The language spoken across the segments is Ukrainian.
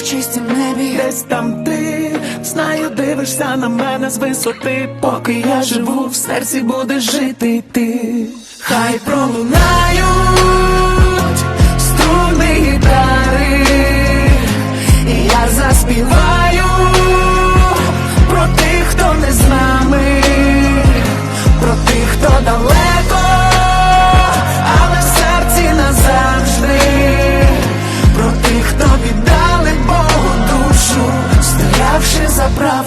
в чистім небі. Десь там ти знаю, дивишся на мене з висоти, поки я живу, в серці будеш жити ти. Хай пролунають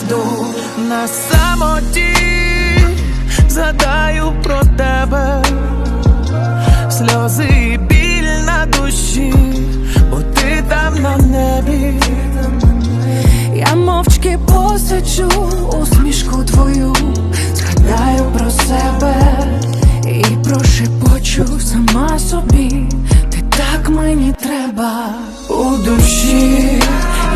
правду на самоті, згадаю про тебе, сльози і біль на душі, бо ти там на небі. Я мовчки посичу усмішку твою, згадаю про себе і прошепочу сама собі, ти так мені треба. У душі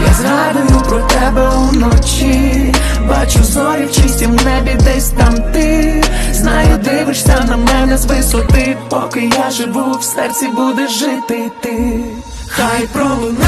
я згадую про тебе уночі. Бачу зорі в чистім небі, десь там ти. Знаю, дивишся на мене з висоти, поки я живу, в серці будеш жити ти. Хай пролунають